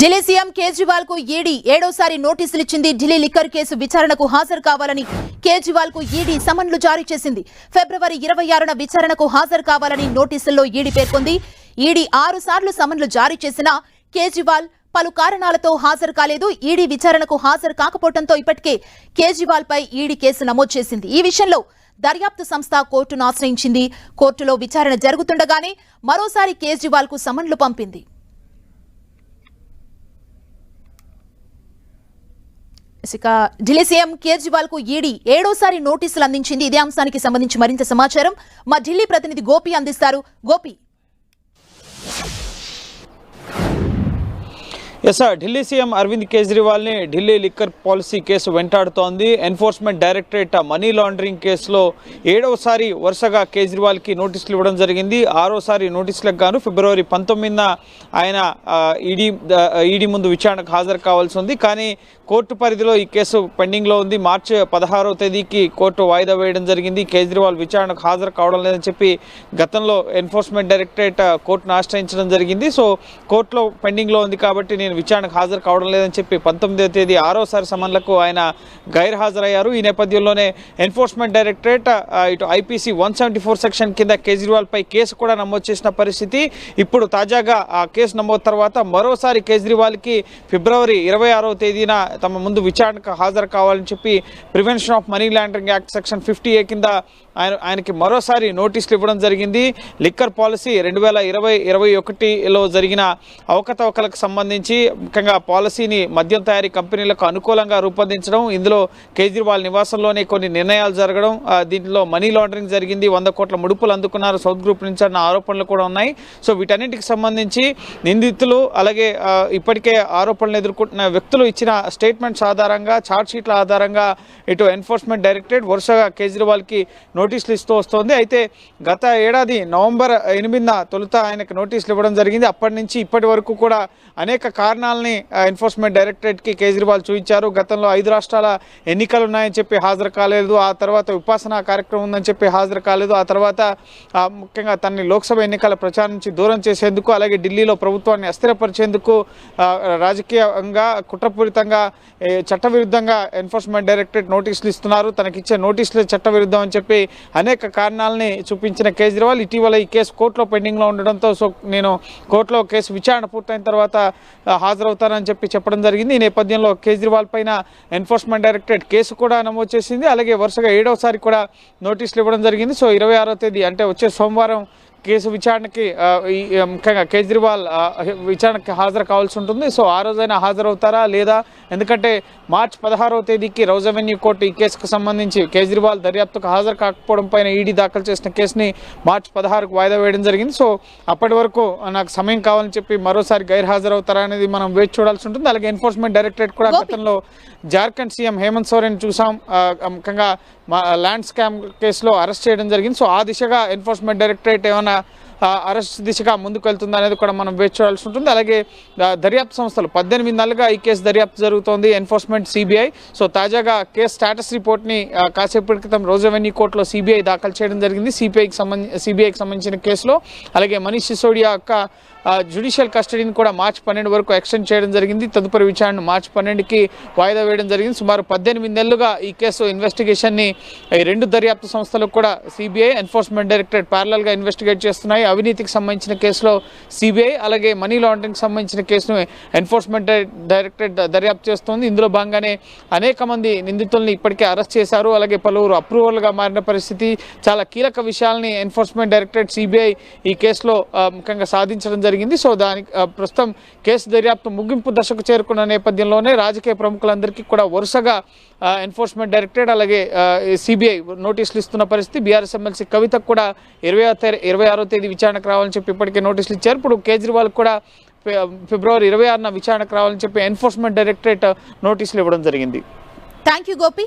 Delhi CM కేజ్రీవాల్కు ED ఏడోసారి నోటీసులు ఇచ్చింది ఢిల్లీ లిక్కర్ కేసు విచారణకు హాజరు కావాలని కేజ్రీవాల్కు ఈడీ సమన్లు జారీ చేసింది. ఫిబ్రవరి ఇరవై ఆరున విచారణకు హాజరు కావాలని నోటీసుల్లో ఈడీ పేర్కొంది. ఈడీ ఆరు సార్లు సమన్లు జారీ చేసినా కేజ్రీవాల్ పలు కారణాలతో హాజరు కాలేదు. ఈడీ విచారణకు హాజరు కాకపోవడంతో ఇప్పటికే కేజ్రీవాల్ పై ఈడీ కేసు నమోదు చేసింది. ఈ విషయంలో దర్యాప్తు సంస్థ కోర్టును ఆశ్రయించింది. కోర్టులో విచారణ జరుగుతుండగానే మరోసారి కేజ్రీవాల్కు సమన్లు పంపింది. ఇక ఢిల్లీ సీఎం కేజ్రీవాల్కు ఈడీ ఏడోసారి నోటీసులు అందించింది. ఇదే అంశానికి సంబంధించి మరింత సమాచారం మా ఢిల్లీ ప్రతినిధి గోపి అందిస్తారు. Gopi yes sir Delhi CM Arvind కేజ్రీవాల్ని Delhi liquor policy case వెంటాడుతోంది. ఎన్ఫోర్స్మెంట్ డైరెక్టరేట్ మనీ లాండరింగ్ కేసులో ఏడవసారి వరుసగా కేజ్రీవాల్కి నోటీసులు ఇవ్వడం జరిగింది. ఆరోసారి నోటీసులకు గాను ఫిబ్రవరి పంతొమ్మిదిన ఆయన ఈడీ ఈడీ ముందు విచారణకు హాజరు కావాల్సి ఉంది. కానీ కోర్టు పరిధిలో ఈ కేసు పెండింగ్లో ఉంది. మార్చి పదహారో తేదీకి కోర్టు వాయిదా వేయడం జరిగింది. కేజ్రీవాల్ విచారణకు హాజరు కావడం లేదని చెప్పి గతంలో ఎన్ఫోర్స్మెంట్ డైరెక్టరేట్ కోర్టును ఆశ్రయించడం జరిగింది. సో కోర్టులో పెండింగ్లో ఉంది కాబట్టి నేను విచారణకు హాజరు కావడం లేదని చెప్పి పంతొమ్మిదవ తేదీ ఆరోసారి సమన్లకు ఆయన గైర్ హాజరయ్యారు ఈ నేపథ్యంలోనే ఎన్ఫోర్స్మెంట్ డైరెక్టరేట్ ఇటు IPC one seventy four section కింద కేజ్రీవాల్పై కేసు కూడా నమోదు చేసిన పరిస్థితి ఇప్పుడు తాజాగా ఆ కేసు నమోదు తర్వాత మరోసారి కేజ్రీవాల్కి ఫిబ్రవరి ఇరవై ఆరో తేదీన తమ ముందు విచారణకు హాజరు కావాలని చెప్పి prevention of money laundering act section fifty A కింద ఆయన ఆయనకి మరోసారి నోటీసులు ఇవ్వడం జరిగింది. లిక్కర్ పాలసీ రెండు వేల ఇరవై ఇరవై ఒకటిలో జరిగిన అవకతవకలకు సంబంధించి ముఖ్యంగా పాలసీని మద్యం తయారీ కంపెనీలకు అనుకూలంగా రూపొందించడం ఇందులో కేజ్రీవాల్ నివాసంలోనే కొన్ని నిర్ణయాలు జరగడం దీంట్లో మనీ లాండరింగ్ జరిగింది వంద కోట్ల ముడుపులు అందుకున్నారు సౌత్ గ్రూప్ నుంచి అన్న ఆరోపణలు కూడా ఉన్నాయి. సో వీటన్నిటికి సంబంధించి నిందితులు అలాగే ఇప్పటికే ఆరోపణలు ఎదుర్కొంటున్న వ్యక్తులు ఇచ్చిన స్టేట్మెంట్స్ ఆధారంగా ఛార్జ్షీట్ల ఆధారంగా ఇటు ఎన్ఫోర్స్మెంట్ డైరెక్టరేట్ వరుసగా కేజ్రీవాల్కి నోటీసులు ఇస్తూ వస్తోంది. అయితే గత ఏడాది నవంబర్ ఎనిమిదిన తొలుత ఆయనకు నోటీసులు ఇవ్వడం జరిగింది. అప్పటి నుంచి ఇప్పటి వరకు కూడా అనేక కారణాలని ఎన్ఫోర్స్మెంట్ డైరెక్టరేట్కి కేజ్రీవాల్ చూపించారు. గతంలో ఐదు రాష్ట్రాల ఎన్నికలు ఉన్నాయని చెప్పి హాజరు కాలేదు. ఆ తర్వాత ఉపాసన కార్యక్రమం ఉందని చెప్పి హాజరు కాలేదు. ఆ తర్వాత ముఖ్యంగా తనని లోక్సభ ఎన్నికల ప్రచారం నుంచి దూరం చేసేందుకు అలాగే ఢిల్లీలో ప్రభుత్వాన్ని అస్థిరపరిచేందుకు రాజకీయంగా కుట్రపూరితంగా చట్టవిరుద్ధంగా ఎన్ఫోర్స్మెంట్ డైరెక్టరేట్ నోటీసులు ఇస్తున్నారు. తనకిచ్చే నోటీసులు చట్టవిరుద్ధం అని చెప్పి అనేక కారణాలని చూపించిన కేజ్రీవాల్ ఇటీవల ఈ కేసు కోర్టులో పెండింగ్లో ఉండడంతో సో నేను కోర్టులో కేసు విచారణ పూర్తయిన తర్వాత హాజరవుతానని చెప్పి చెప్పడం జరిగింది. ఈ నేపథ్యంలో కేజ్రీవాల్ పైన ఎన్ఫోర్స్మెంట్ డైరెక్టరేట్ కేసు కూడా నమోదు చేసింది. అలాగే వరుసగా ఏడవసారి కూడా నోటీసులు ఇవ్వడం జరిగింది. సో ఇరవై ఆరో తేదీ అంటే వచ్చే సోమవారం కేసు విచారణకి ముఖ్యంగా కేజ్రీవాల్ విచారణకి హాజరు కావాల్సి ఉంటుంది. సో ఆ రోజైనా హాజరవుతారా లేదా? ఎందుకంటే మార్చి పదహారవ తేదీకి రౌజ్ అవెన్యూ కోర్టు ఈ కేసుకు సంబంధించి కేజ్రీవాల్ దర్యాప్తుకు హాజరు కాకపోవడం పైన ఈడీ దాఖలు చేసిన కేసుని మార్చి పదహారుకు వాయిదా వేయడం జరిగింది. సో అప్పటి వరకు నాకు సమయం కావాలని చెప్పి మరోసారి గైర్ హాజరవుతారా అనేది మనం వేచి చూడాల్సి ఉంటుంది. అలాగే ఎన్ఫోర్స్మెంట్ డైరెక్టరేట్ కూడా గతంలో జార్ఖండ్ సీఎం హేమంత్ సోరెన్ చూసాం. ముఖ్యంగా ల్యాండ్ స్కామ్ కేసులో అరెస్ట్ చేయడం జరిగింది. సో ఆ దిశగా ఎన్ఫోర్స్మెంట్ డైరెక్టరేట్ ఏమైనా అరెస్ట్ దిశగా ముందుకు వెళ్తుంది అనేది కూడా మనం వేచి చూడాల్సి ఉంటుంది. అలాగే దర్యాప్తు సంస్థలు పద్దెనిమిది నెలలుగా ఈ కేసు దర్యాప్తు జరుగుతోంది ఎన్ఫోర్స్మెంట్ సిబిఐ. సో తాజాగా కేసు స్టాటస్ రిపోర్ట్ని కాసేపటి క్రితం రోజ్ అవెన్యూ కోర్టులో సిబిఐ దాఖలు చేయడం జరిగింది. సిపిఐకి సంబంధించి సిబిఐకి సంబంధించిన కేసులో. అలాగే మనీష్ సిసోడియా యొక్క జ్యుడిషియల్ కస్టడీని కూడా మార్చి పన్నెండు వరకు ఎక్స్టెండ్ చేయడం జరిగింది. తదుపరి విచారణను మార్చి పన్నెండుకి వాయిదా వేయడం జరిగింది. సుమారు పద్దెనిమిది నెలలుగా ఈ కేసు ఇన్వెస్టిగేషన్ని ఈ రెండు దర్యాప్తు సంస్థలు కూడా సిబిఐ ఎన్ఫోర్స్మెంట్ డైరెక్టరేట్ ప్యారలల్గా ఇన్వెస్టిగేట్ చేస్తున్నాయి. అవినీతికి సంబంధించిన కేసులో సిబిఐ అలాగే మనీ లాండరింగ్ సంబంధించిన కేసును ఎన్ఫోర్స్మెంట్ డైరెక్టరేట్ దర్యాప్తు చేస్తోంది. ఇందులో భాగంగానే అనేక మంది నిందితుల్ని ఇప్పటికే అరెస్ట్ చేశారు. అలాగే పలువురు అప్రూవల్గా మారిన పరిస్థితి చాలా కీలక విషయాల్ని ఎన్ఫోర్స్మెంట్ డైరెక్టరేట్ సిబిఐ ఈ కేసులో ముఖ్యంగా సాధించడం జరిగింది. సో దానికి ప్రస్తుతం కేసు దర్యాప్తు ముగింపు దశకు చేరుకున్న నేపథ్యంలోనే రాజకీయ ప్రముఖులందరికీ కూడా వరుసగా ఎన్ఫోర్స్మెంట్ డైరెక్టరేట్ అలాగే సిబిఐ నోటీసులు ఇస్తున్న పరిస్థితి. బీఆర్ఎస్ ఎమ్మెల్సీ కవితకు కూడా ఇరవై ఇరవై ఆరో తేదీ విచారణకు రావాలని చెప్పి ఇప్పటికే నోటీసులు ఇచ్చారు. ఇప్పుడు కేజ్రీవాల్ కూడా ఫిబ్రవరి ఇరవై ఆరున విచారణకు రావాలని చెప్పి ఎన్ఫోర్స్మెంట్ డైరెక్టరేట్ నోటీసులు ఇవ్వడం జరిగింది. Thank you Gopi